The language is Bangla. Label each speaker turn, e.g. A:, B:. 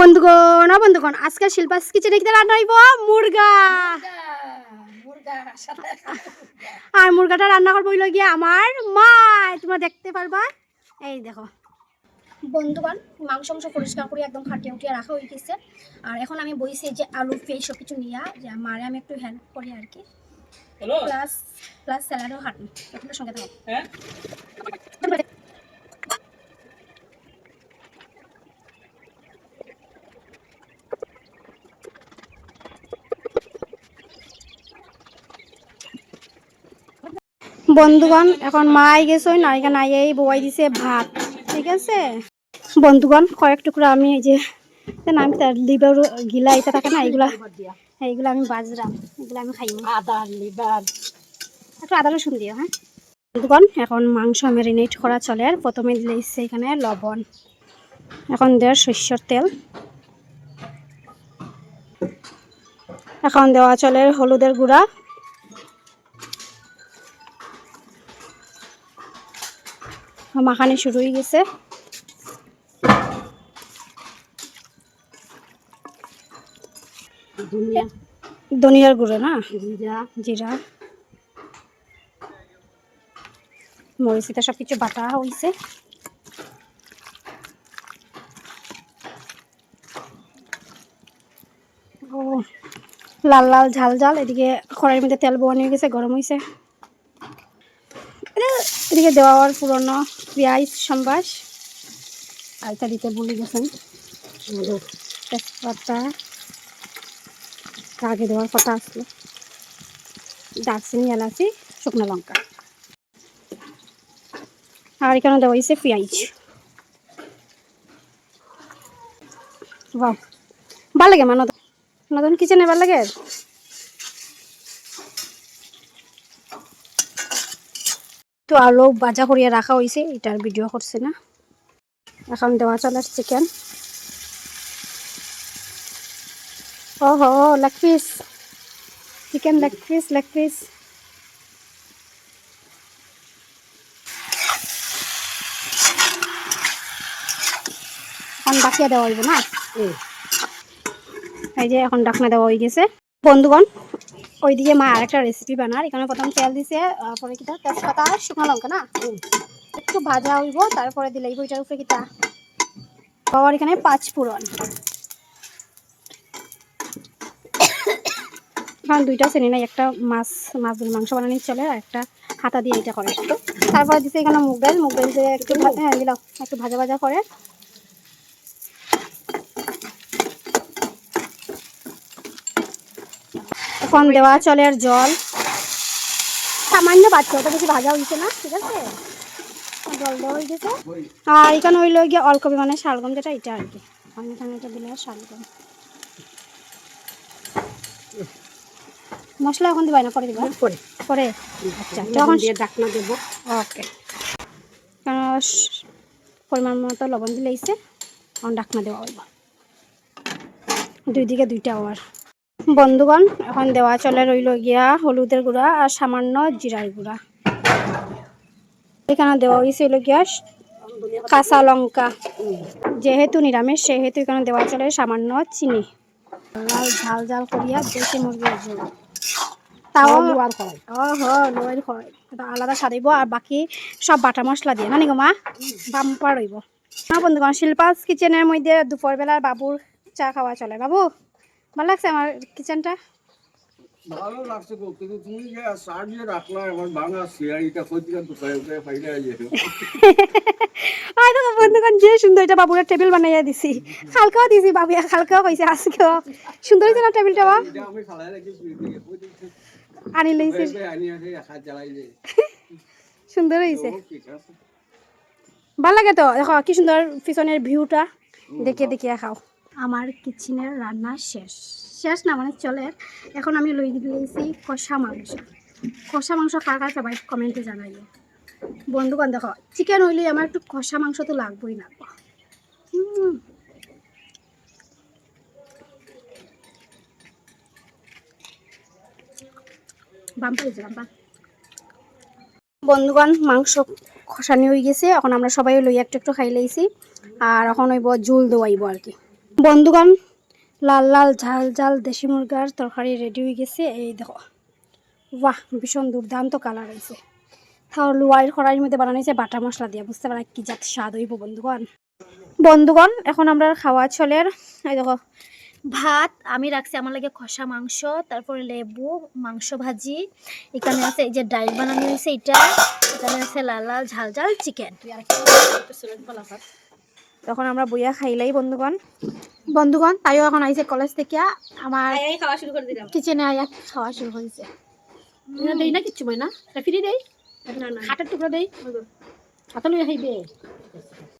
A: বন্ধুগণ বন্ধুগণ আজকে শিল্পাস কিচেনে কি রান্না হইব মুরগা। আর মুরগাটা রান্না করব হইল গিয়ে আমার মা তোমরা দেখতে পারবা? এই দেখো। বন্ধুগণ মাংস মাংস পরিষ্কার করে একদম খাটিয়ে উঠিয়ে রাখা হয়ে গেছে। আর এখন আমি বইছি যে আলু পেয়ে সব কিছু নিয়ে যে মারে আমি একটু হেল্প করি আর কি। প্লাস প্লাস স্যালাডও হাঁটি। সঙ্গে থাকো। বন্ধুগণ এখন মাই গেছে নায়িকা নাই এই বই দিছে ভাত ঠিক আছে? বন্ধুগণ কয়েক টুকরা আমি এই যে না আমি তার লিভার গিলা এটা থাকে না এইগুলা এইগুলো আমি বাজরাম এগুলো আমি খাই
B: আদা লিভার।
A: একটু আদা রসুন দিও হ্যাঁ? বন্ধুগণ এখন মাংস ম্যারিনেট করা চলে আর প্রথমে দিয়েছে এখানে লবণ। এখন দেওয়ার শস্যর তেল। এখন দেওয়া চলে হলুদের গুঁড়া। মাখানি শুরু হয়ে গেছে। ধনিয়ার গুঁড়ো না?
B: জিরা।
A: জিরা। মরিচ সব কিছু বাটা হয়েছে। ও লাল লাল ঝাল ঝাল এদিকে কড়াইয়ের মধ্যে তেল বোয়ানো হয়ে গেছে গরম হয়েছে। এদিকে- দেওয়ার পুরনো পেঁয়াজ সম্বাস। আর এটা দিতে ভুলে গেছেন। তেজপাতা। আগে দেওয়ার কথা আসলো দারচিনি, এলাচি, শুকনো লঙ্কা। আর এখানে দেওয়া হয়েছে পেঁয়াজ। বাহ। ভালো লাগে মা নতুন নতুন কিচেনে ভালো লাগে? তো আলু বাজা করিয়া রাখা হয়েছে এটার ভিডিও করছে না। এখন দেওয়া চলে চিকেন ও হো leg piece chicken leg piece leg piece এখন ডাকিয়া দেওয়া হইব না? এই যে এখন ডাকনা দেওয়া হয়ে গেছে। বন্ধুগণ ওইদিকে মা আরেকটা রেসিপি বানার এখানে প্রথম তেল দিছে তারপরে কিটা তেজপাতা আর শুকনো লঙ্কা না? একটু ভাজা হইব তারপরে দিলে ওইটার উপরে কিটা বাবার এখানে পাঁচ ফোড়ন। এখন দুইটা শ্রেণি নাই একটা মাছ মাছ মাংস বানানি চলে আর একটা হাতা দিয়ে এটা করে। তারপরে দিছে এখানে মুগ ডাল মুগ ডাল দিয়ে একটু হ্যাঁ দিলাম। একটু ভাজা ভাজা করে। এখন দেওয়া চলে আর জল। সামান্য বাচ্চা ওটা বেশি ভাজা হয়েছে না ঠিক আছে? জল দেওয়া হয়ে গেছে। আর এখানে হইল গিয়ে অল্প মানে শালগম যেটা এটা আর কি। এখানে এটা দিলে শালগম। মশলা এখন দিবাই না পরে দিবা?
B: পরে।
A: পরে? আচ্ছা তখন
B: দিয়ে ডাকনা দেবো।
A: ওকে। কারণ পরিমাণ মতো লবণ দিলে এসে এখন ডাকনা দেওয়া হইব। দুই দিকে দুইটা আবার বন্ধুগণ এখন দেওয়া চলে রইল গিয়া হলুদের গুঁড়া আর সামান্য জিরার গুঁড়া। এখানে দেওয়া হয়েছিল গিয়া কাঁচা লঙ্কা। যেহেতু নিরামিষ সেহেতু এখানে দেওয়া চলে সামান্য চিনি। ঝাল ঝাল করিয়া দেশি মুরগির ঝোল। তাও ও হো লোয়ের হয় এটা আলাদা সারিব আর বাকি সব বাটা মশলা দিয়ে। না নিগো মা? বাম্পার রইব না বন্ধুগণ শিল্পাস কিচেনের মধ্যে দুপুরবেলার বাবুর চা খাওয়া চলে। বাবু? ভালো লাগছে আমার কিচেনটা?
C: ভালো লাগছে গো কিন্তু তুমি যে সাজিয়ে রাখলা আমার ভাঙা সিয়ারিটা কোথিকার তো পাইলে পাইলে যেত
A: আই দেখো বন্ধুগণ যে সুন্দর এটা বাবুর টেবিল বানাইয়া দিছি। খালকেও দিছি বাবু খালকেও কইছে আজকেও। সুন্দর হয়েছে না টেবিলটা বা
C: আমি খালাই রাখিছি
A: আনি লইছে।
C: আনি আছে হাত চালাই যে।
A: সুন্দর
C: আছে
A: ভালো লাগে তো দেখো কি সুন্দর পিছনের ভিউটা দেখে দেখিয়ে খাও। আমার কিচেনের রান্না শেষ। শেষ না মানে চলে। এখন আমি লই দিয়েছি কষা মাংস। কষা মাংস কার কার সবাই কমেন্টে জানাইও। বন্ধুগণ, দেখো চিকেন হইলে আমার একটু কষা মাংস তো লাগবেই না। বন্ধুগণ, মাংস খসানি হয়ে গেছে। এখন আমরা সবাই লই একটু একটু খাই লাইছি। আর এখন হইব জুল দোয়াইব আর কি। বন্ধুগণ, লাল লাল, ঝাল ঝাল দেশি মুরগার তরকারি রেডি হয়ে গেছে। এই দেখো, বাহ, ভীষণ দুর্দান্ত কালার হয়েছে। তাও লোয়ার কড়াইয়ের মধ্যে বানানো হয়েছে বাটা মশলা দিয়ে। বুঝতে পারা কি জাত স্বাদ হইব বন্ধুগণ। বন্ধুগণ, এখন আমরা খাওয়া চলের এই দেখো, ভাত আমি রাখছি আমার লাগে কষা মাংস, তারপরে লেবু, মাংস ভাজি। এখানে আছে এই যে ডাইল বানানো হয়েছে এটা। এখানে আছে লাল লাল, ঝাল ঝাল চিকেন তখন আমরা বইয়া খাইলাই বন্ধুগণ। বন্ধুগণ তাইও এখন আইছে কলেজ থেকে আমার
B: খাওয়া শুরু করে দিলাম।
A: কিচেনে আইয়া খাওয়া শুরু হয়েছে
B: দেই না কিচ্ছু মই না ফিরে দেই?
A: না না।
B: হাতের টুকরা দেই? হাতে লুয়া আহিবে